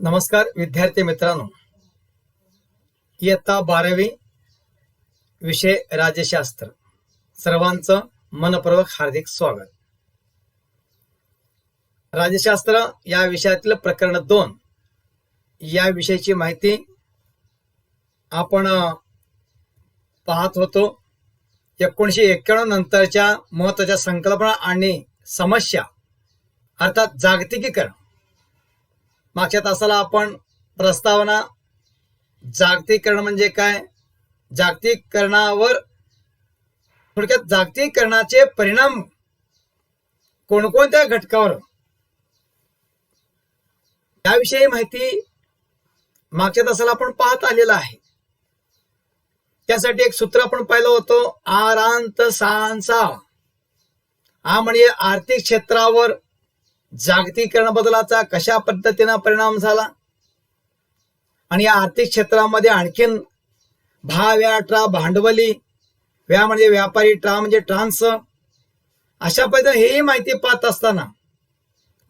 नमस्कार विद्यार्थी मित्रांनो. इयत्ता बारावी विषय राज्यशास्त्र. सर्वांचं मनपूर्वक हार्दिक स्वागत. राज्यशास्त्र या विषयातील प्रकरण दोन. या विषयाची माहिती आपण पाहत होतो. एकोणीशे एक्क्याण्णव नंतरच्या महत्त्वाच्या संकल्पना आणि समस्या अर्थात जागतिकीकरण मागच्या तासाला आपण प्रस्तावना जागतिकीकरण म्हणजे काय? जागतिकीकरणावर थोडक्यात जागतिकीकरणाचे परिणाम कोणकोणत्या घटकावर? याविषयी माहिती मागच्या तासाला आपण पाहत आलेला आहे. त्यासाठी एक सूत्र आपण पाहिलं होतं आरांत सांसा हा म्हणजे आर्थिक क्षेत्रावर जागतिकीकरण बदलाचा कशा पद्धतीनं परिणाम झाला? आणि या आर्थिक क्षेत्रामध्ये आणखीन भा व्या ट्रा भांडवली व्या म्हणजे व्यापारी ट्रा म्हणजे ट्रान्स अशा पद्धतीने हेही माहिती पाहत असताना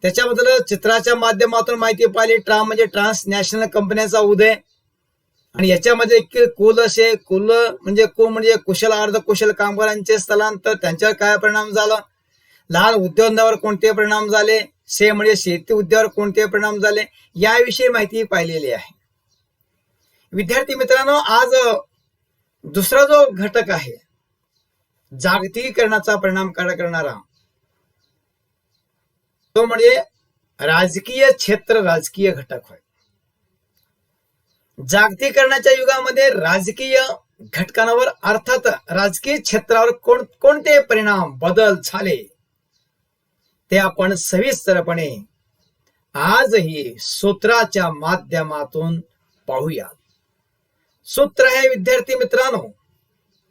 त्याच्याबद्दल चित्राच्या माध्यमातून माहिती पाहिली ट्रा म्हणजे ट्रान्स नॅशनल कंपन्यांचा उदय. आणि याच्यामध्ये कुल असे कुल म्हणजे कु म्हणजे कुशल अर्धकुशल कामगारांचे स्थलांतर त्यांच्यावर काय परिणाम झाला? लहान उद्योगांवर कोणते परिणाम झाले? से म्हणजे शेती उद्योगावर कोणते परिणाम झाले? याविषयी माहिती पाहिलेली आहे. विद्यार्थी मित्रांनो आज दुसरा जो घटक आहे जागतिकीकरणाचा परिणाम काय करणारा तो म्हणजे राजकीय क्षेत्र राजकीय घटक होय. जागतिकीकरणाच्या युगामध्ये राजकीय घटकांवर अर्थात राजकीय क्षेत्रावर कोण कोणते परिणाम बदल झाले? ते आपण सविस्तरपणे आजही सूत्राच्या माध्यमातून पाहूया. सूत्र हे विद्यार्थी मित्रांनो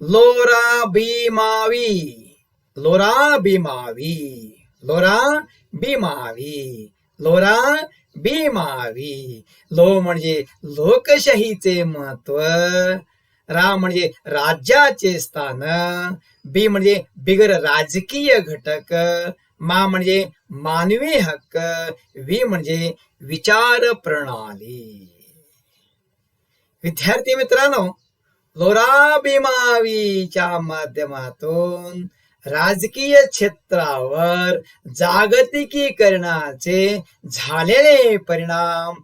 लोरा बीमावी लोरा बीमावी लोरा बीमावी लोरा बीमावी लो म्हणजे लोकशाहीचे महत्त्व. रा म्हणजे राज्याचे स्थान. बी म्हणजे बिगर राजकीय घटक. मा म्हणजे मानवी हक्क वी म्हणजे विचार प्रणाली. विद्यार्थी मित्रांनो लोरा माध्यमातून राजकीय क्षेत्रावर जागतिकीकरणाचे झालेले परिणाम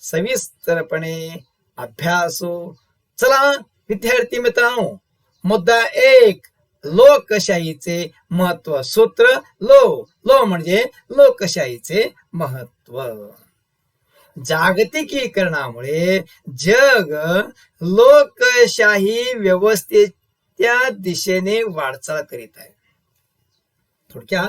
सविस्तरपणे अभ्यासू. चला विद्यार्थी मित्रांनो मुद्दा एक लोकशाहीचे महत्त्व सूत्र लो. लो म्हणजे लोकशाहीचे महत्त्व जागतिकीकरणामुळे जग लोकशाही व्यवस्थेच्या दिशेने वाटचाल करीत आहे. थोडक्यात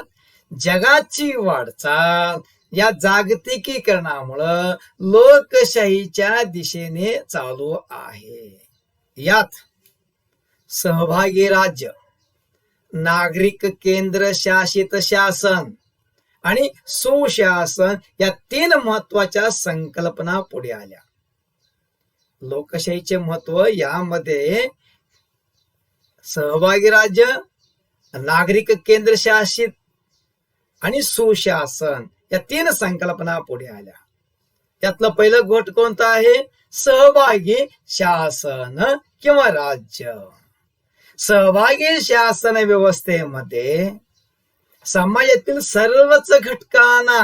जगाची वाटचाल या जागतिकीकरणामुळं लोकशाहीच्या दिशेने चालू आहे. यात सहभागी राज्य नागरिक केंद्र शासित शासन आणि सुशासन या तीन महत्त्वाच्या संकल्पना पुढे आल्या. लोकशाहीचे महत्त्व यामध्ये सहभागी राज्य नागरिक केंद्र शासित आणि सुशासन या तीन संकल्पना पुढे आल्या. त्यातलं पहिलं गोट कोणतं आहे? सहभागी शासन किंवा राज्य. सहभागी शासन व्यवस्थेमध्ये समाजातील सर्वच घटकांना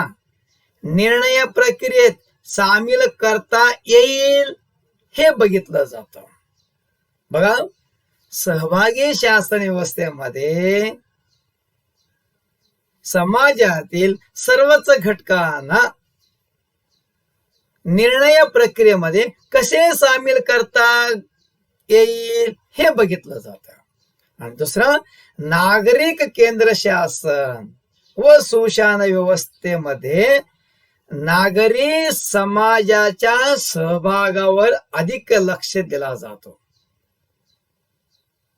निर्णय प्रक्रियेत सामील करता येईल हे बघितलं जातं. बघा सहभागी शासन व्यवस्थेमध्ये समाजातील सर्वच घटकांना निर्णय प्रक्रियेमध्ये कसे सामील करता येईल हे बघितलं जातं. आणि दुसरं नागरिक केंद्र शासन व सुशासन व्यवस्थेमध्ये नागरी समाजाच्या सहभागावर अधिक लक्ष दिला जातो.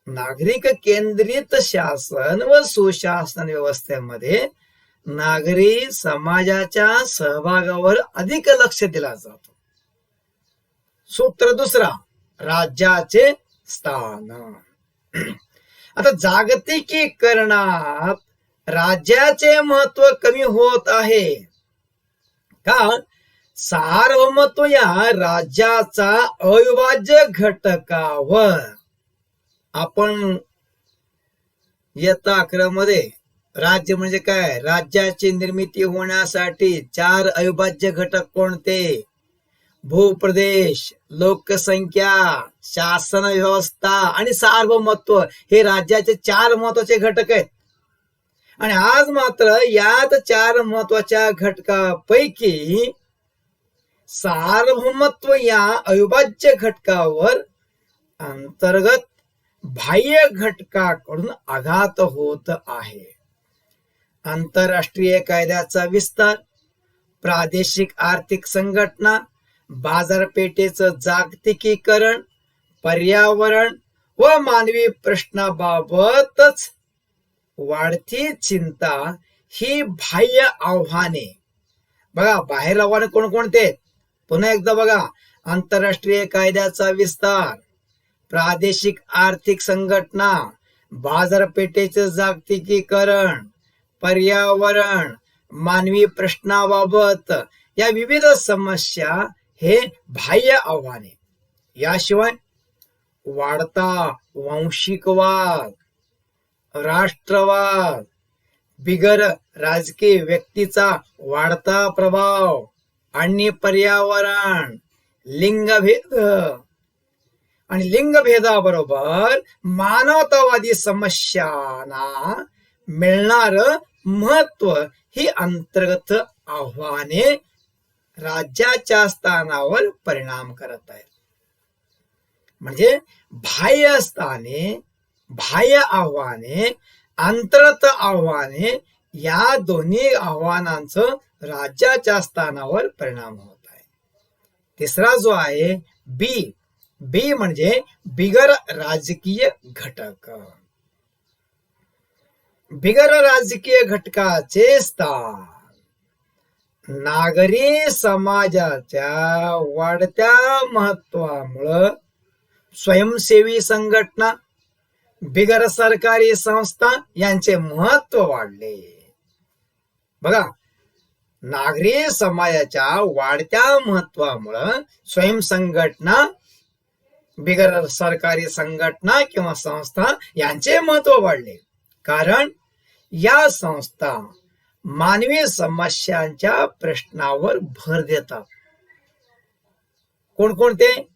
नागरिक केंद्रित शासन व सुशासन व्यवस्थेमध्ये नागरी समाजाच्या सहभागावर अधिक लक्ष दिला जातो. सूत्र दुसरा राज्याचे स्थान. आता जागतिकीकरणात राज्याचे महत्त्व कमी होत आहे. का सार्वमत्व या राज्याचा अविभाज्य घटकावर आपण इयत्ता अकरा मध्ये राज्य म्हणजे काय? राज्याची निर्मिती होण्यासाठी चार अविभाज्य घटक कोणते? भूप्रदेश लोकसंख्या शासन व्यवस्था आणि सार्वभौमत्व हे राज्याचे चार महत्त्वाचे घटक आहेत. आणि आज मात्र यात चार महत्त्वाच्या घटकापैकी सार्वभौमत्व या अविभाज्य घटकावर अंतर्गत बाह्य घटकाकडून आघात होत आहे. आंतरराष्ट्रीय कायद्याचा विस्तार प्रादेशिक आर्थिक संघटना बाजारपेठेचं जागतिकीकरण पर्यावरण व मानवी प्रश्नाबाबतच वाढती चिंता ही बाह्य आव्हाने बघा बाहेर आव्हाने कोणकोणते आहेत? पुन्हा एकदा बघा आंतरराष्ट्रीय कायद्याचा विस्तार प्रादेशिक आर्थिक संघटना बाजारपेठेचे जागतिकीकरण पर्यावरण मानवी प्रश्नाबाबत या विविध समस्या हे बाह्य आव्हाने याशिवाय वाढता वांशिकवाद राष्ट्रवाद बिगर राजकीय व्यक्तीचा वाढता प्रभाव आणि पर्यावरण लिंगभेद. आणि लिंगभेदाबरोबर मानवतावादी समस्यांना मिळणार महत्त्व ही अंतर्गत आव्हाने राज्याच्या स्थानावर परिणाम करत आहेत. म्हणजे बाह्य स्थाने बाह्य आव्हाने अंतर्गत आव्हाने या दोन्ही आव्हानांचं राज्याच्या स्थानावर परिणाम होत आहे. तिसरा जो आहे बी. बी म्हणजे बिगर राजकीय घटक. बिगर राजकीय घटकाचे स्थान. नागरी समाजाच्या वाढत्या महत्वामुळं स्वयंसेवी संघटना बिगर सरकारी संस्था यांचे महत्त्व वाढले. बघा नागरी समाजाच्या वाढत्या महत्वामुळं स्वयंसंघटना बिगर सरकारी संघटना किंवा संस्था यांचे महत्त्व वाढले. कारण या संस्था मानवी समस्यांच्या प्रश्नावर भर देतात. कोणकोणते?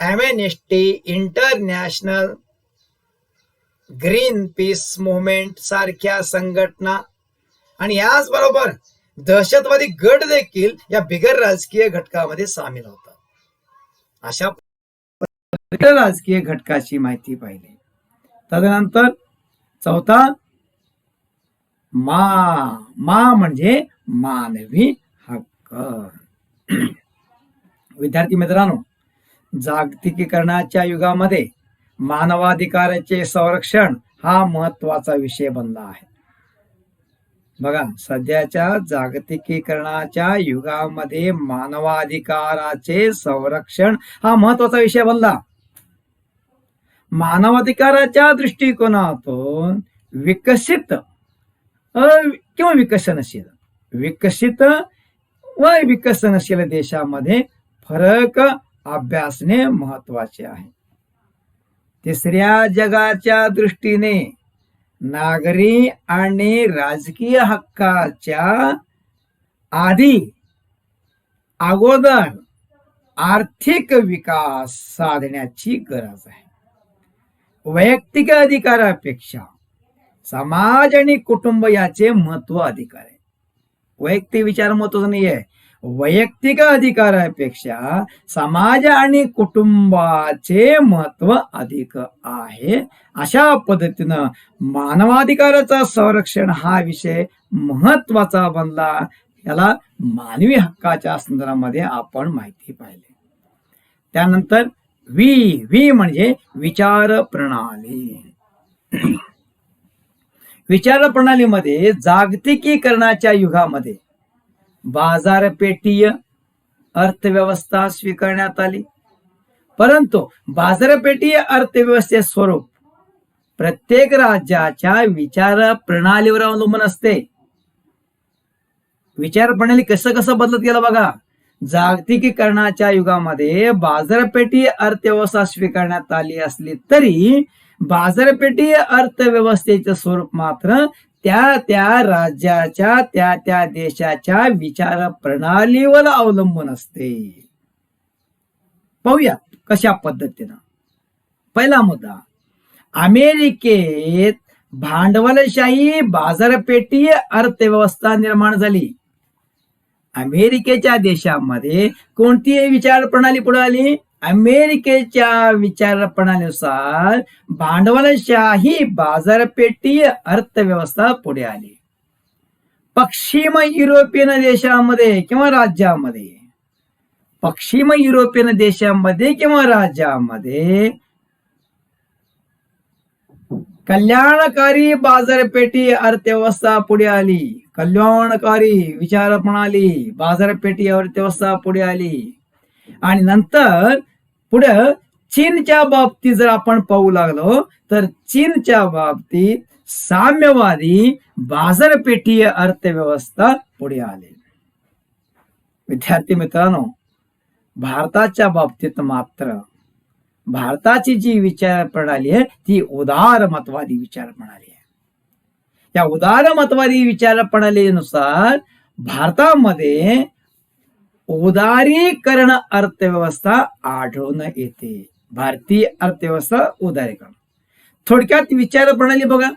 Amnesty International Greenpeace movement सारख्या संघटना आणि याचबरोबर दहशतवादी गट देखील या बिगर राजकीय घटकामध्ये सामील होतात. अशा राजकीय घटकाची माहिती पाहिली. तदनंतर चौथा मा मा म्हणजे मानवी हक्क. विद्यार्थी मित्रांनो जागतिकीकरणाच्या युगामध्ये मानवाधिकाराचे संरक्षण हा महत्त्वाचा विषय बनला आहे. बघा सध्याच्या जागतिकीकरणाच्या युगामध्ये मानवाधिकाराचे संरक्षण हा महत्त्वाचा विषय बनला. मानवाधिकाराच्या दृष्टिकोनातून विकसित किंवा विकसनशील विकसित व विकसनशील देशामध्ये फरक अभ्यासणे महत्त्वाचे आहे. तिसऱ्या जगाच्या दृष्टीने नागरी आणि राजकीय हक्काच्या आधी अगोदर आर्थिक विकास साधण्याची गरज आहे. वैयक्तिक अधिकारापेक्षा समाज आणि कुटुंब याचे महत्त्व अधिकार आहे. वैयक्तिक विचार महत्त्वाचा नाही आहे वैयक्तिक अधिकारापेक्षा समाज आणि कुटुंबाचे महत्त्व अधिक आहे. अशा पद्धतीनं मानवाधिकाराचा संरक्षण हा विषय महत्त्वाचा बनला याला मानवी हक्काच्या संदर्भामध्ये आपण माहिती पाहिली. त्यानंतर वी वी म्हणजे विचार प्रणाली. विचार प्रणालीमध्ये जागतिकीकरणाच्या युगामध्ये बाजारपेठीय अर्थव्यवस्था स्वीकारण्यात आली. परंतु बाजारपेठीय अर्थव्यवस्थेचे स्वरूप प्रत्येक राज्याच्या विचार प्रणालीवर अवलंबून असते. विचार प्रणाली कसं कसं बदलत गेलं बघा. जागतिकीकरणाच्या युगामध्ये बाजारपेठी अर्थव्यवस्था स्वीकारण्यात आली असली तरी बाजारपेठी अर्थव्यवस्थेचे स्वरूप मात्र त्या त्या राज्याच्या त्या त्या देशाच्या विचार प्रणालीवर अवलंबून असते. पाहूया कशा पद्धतीनं. पहिला मुद्दा अमेरिकेत भांडवलशाही बाजारपेठी अर्थव्यवस्था निर्माण झाली. अमेरिकेच्या देशामध्ये कोणती विचार प्रणाली पुढे आली? अमेरिकेच्या विचारपणानुसार भांडवलशाही बाजारपेठी अर्थव्यवस्था पुढे आली. पश्चिम युरोपियन देशामध्ये किंवा राज्यामध्ये? पश्चिम युरोपियन देशामध्ये किंवा राज्यामध्ये? कल्याणकारी बाजारपेठी अर्थव्यवस्था पुढे आली. कल्याणकारी विचार प्रणाली बाजारपेठी अर्थव्यवस्था पुढे आली. आणि नंतर पुढे चीनच्या बाबतीत जर आपण पाहू लागलो तर चीनच्या बाबतीत साम्यवादी बाजारपेठीय अर्थव्यवस्था पुढे आली. विद्यार्थी मित्रांनो भारताच्या बाबतीत मात्र भारताची जी विचार प्रणाली आहे ती उदार मतवादी विचार प्रणाली आहे. या उदार मतवादी विचार प्रणालीनुसार भारतामध्ये उदारीकरण अर्थव्यवस्था आढळून येते. भारतीय अर्थव्यवस्था उदारीकरण. थोडक्यात विचार प्रणाली बघा.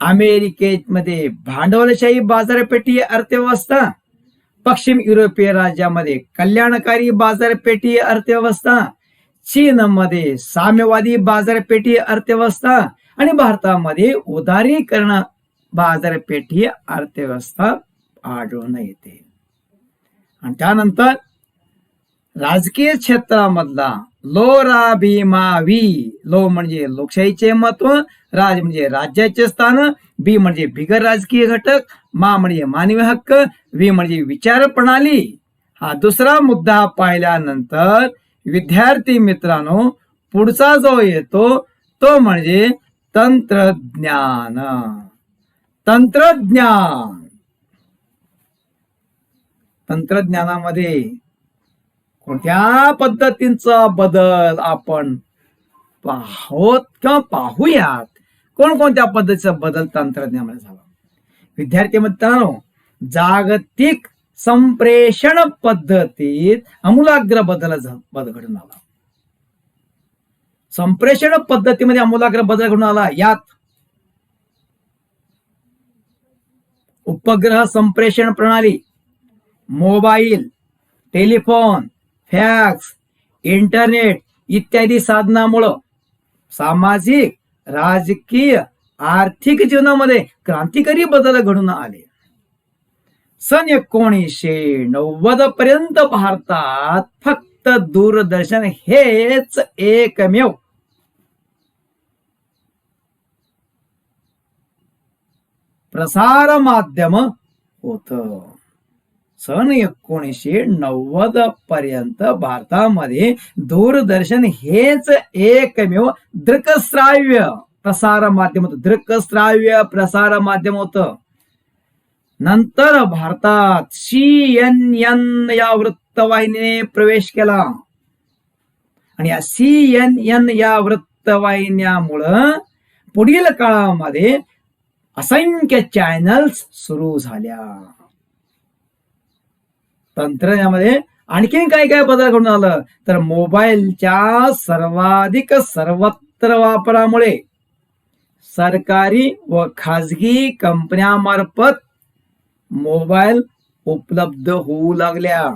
अमेरिकेमध्ये भांडवलशाही बाजारपेठी अर्थव्यवस्था. पश्चिम युरोपीय राज्यामध्ये कल्याणकारी बाजारपेठी अर्थव्यवस्था. चीनमध्ये साम्यवादी बाजारपेठी अर्थव्यवस्था. आणि भारतामध्ये उदारीकरण बाजारपेठी अर्थव्यवस्था आढळून येते. आणि त्यानंतर राजकीय क्षेत्रामधला लो रा भीमा वी लो म्हणजे लोकशाहीचे महत्त्व राज म्हणजे राज्याचे स्थान बी म्हणजे बिगर राजकीय घटक मा म्हणजे मानवी हक्क वी म्हणजे विचार प्रणाली. हा दुसरा मुद्दा पाहिल्यानंतर विद्यार्थी मित्रांनो पुढचा जो येतो तो म्हणजे तंत्रज्ञान. तंत्रज्ञान. तंत्रज्ञानामध्ये कोणत्या पद्धतींचा बदल आपण पाहोत किंवा पाहूयात? कोणकोणत्या पद्धतीचा बदल तंत्रज्ञानामध्ये झाला? विद्यार्थी मित्रांनो जागतिक संप्रेषण पद्धतीत अमूलाग्र बदल बदल घडून आला. संप्रेषण पद्धतीमध्ये अमूलाग्र बदल घडून आला. यात उपग्रह संप्रेषण प्रणाली मोबाईल टेलिफोन फॅक्स इंटरनेट इत्यादी साधनामुळं सामाजिक राजकीय आर्थिक जीवनामध्ये क्रांतिकारी बदल घडून आले. सन एकोणीसशे नव्वद पर्यंत भारतात फक्त दूरदर्शन हेच एकमेव प्रसार माध्यम होत. सन एकोणीसशे नव्वद पर्यंत भारतामध्ये दूरदर्शन हेच एकमेव दृकश्राव्य. प्रसार माध्यम होतं. दृकश्राव्य प्रसार माध्यम होतं. नंतर भारतात सी एन एन या वृत्तवाहिनीने प्रवेश केला. आणि या सी एन एन या वृत्तवाहिन्यामुळं पुढील काळामध्ये असंख्य चॅनल्स सुरू झाल्या. तंत्रज्ञानामध्ये आणखीन काय काय बदल घडून आलं? तर मोबाईलच्या सर्वाधिक सर्वत्र वापरामुळे सरकारी व खाजगी कंपन्यामार्फत मोबाईल उपलब्ध होऊ लागल्या.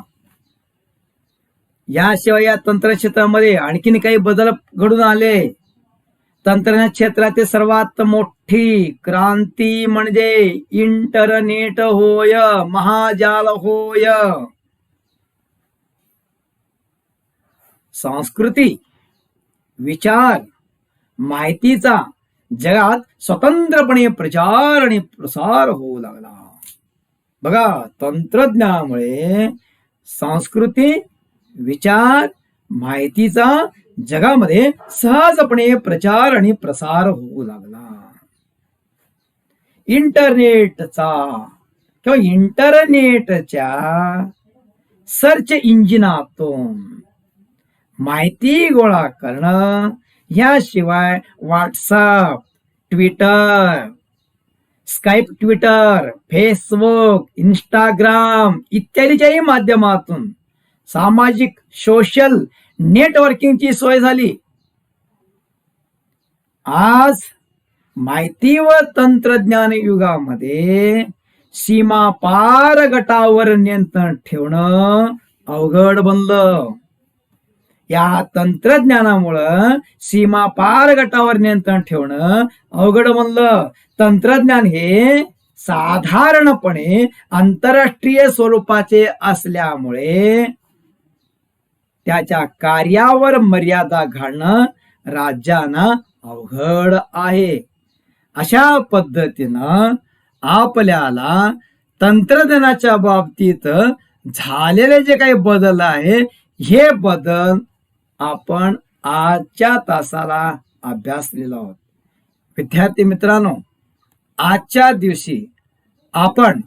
याशिवाय या तंत्र क्षेत्रामध्ये आणखीन काही बदल घडून आले. तंत्रज्ञान क्षेत्रातील सर्वात मोठी क्रांती म्हणजे इंटरनेट होय महाजाल होय. संस्कृती विचार माहितीचा जगात स्वतंत्रपणे प्रचार आणि प्रसार होऊ लागला. बघा तंत्रज्ञानामुळे संस्कृती विचार माहितीचा जगामध्ये सहजपणे प्रचार आणि प्रसार होऊ लागला. इंटरनेटचा किंवा इंटरनेटच्या सर्च इंजिनातून माहिती गोळा करणं याशिवाय WhatsApp Twitter Skype Twitter Facebook Instagram इत्यादीच्याही माध्यमातून सामाजिक सोशल नेटवर्किंगची सोय झाली. आज माहिती व तंत्रज्ञान युगामध्ये सीमा पार गटावर नियंत्रण ठेवणं अवघड बनलं. या तंत्रज्ञानामुळं सीमा पार गटावर नियंत्रण ठेवणं अवघड म्हणलं तंत्रज्ञान हे साधारणपणे आंतरराष्ट्रीय स्वरूपाचे असल्यामुळे त्याच्या कार्यावर मर्यादा घालणं राज्यांना अवघड आहे. अशा पद्धतीनं आपल्याला तंत्रज्ञानाच्या बाबतीत झालेले जे काही बदल आहे हे बदल आपण आजच्या तासाला अभ्यासलेलो आहोत विद्यार्थी मित्रांनो आजच्या दिवशी आपण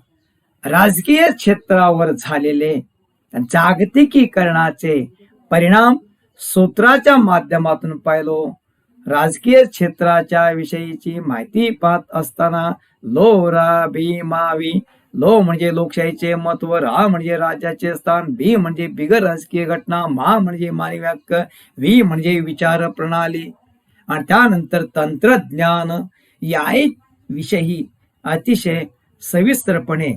राजकीय क्षेत्रावर झालेले जागतिकीकरणाचे परिणाम सूत्राच्या माध्यमातून पाहिलो. राजकीय क्षेत्राच्या विषयीची माहिती पाहत असताना लोरा भीमावी लो म्हणजे लोकशाहीचे महत्त्व रा म्हणजे राज्याचे स्थान बी म्हणजे बिगर राजकीय घटना मा म्हणजे मानवी हक्क वी म्हणजे विचार प्रणाली. आणि त्यानंतर तंत्रज्ञान या विषयी अतिशय सविस्तरपणे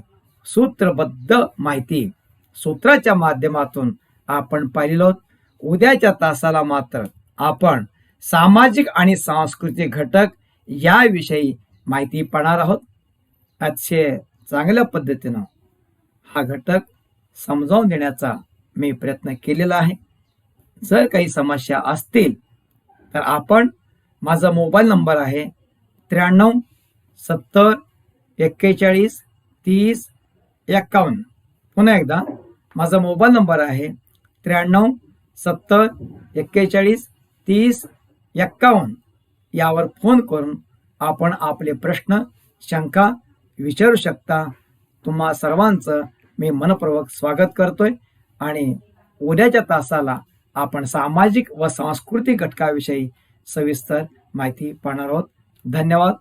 सूत्रबद्ध माहिती. सूत्राच्या माध्यमातून आपण पाहिलेलो आहोत. उद्याच्या तासाला मात्र आपण सामाजिक आणि सांस्कृतिक घटक याविषयी माहिती पाहणार आहोत. अतिशय चांगल्या पद्धतीनं हा घटक समजावून देण्याचा मी प्रयत्न केलेला आहे. जर काही समस्या असतील तर आपण माझा मोबाईल नंबर आहे त्र्याण्णव सत्तर एक्केचाळीस तीस एक्कावन्न. पुन्हा एकदा माझा मोबाईल नंबर आहे त्र्याण्णव सत्तर एक्केचाळीस तीस एक्कावन्न. यावर फोन करून आपण आपले प्रश्न शंका विचारू शकता. तुम्हा सर्वांचं मी मनपूर्वक स्वागत करतोय आणि उद्याच्या तासाला आपण सामाजिक व सांस्कृतिक घटकाविषयी सविस्तर माहिती पाहणार आहोत. धन्यवाद.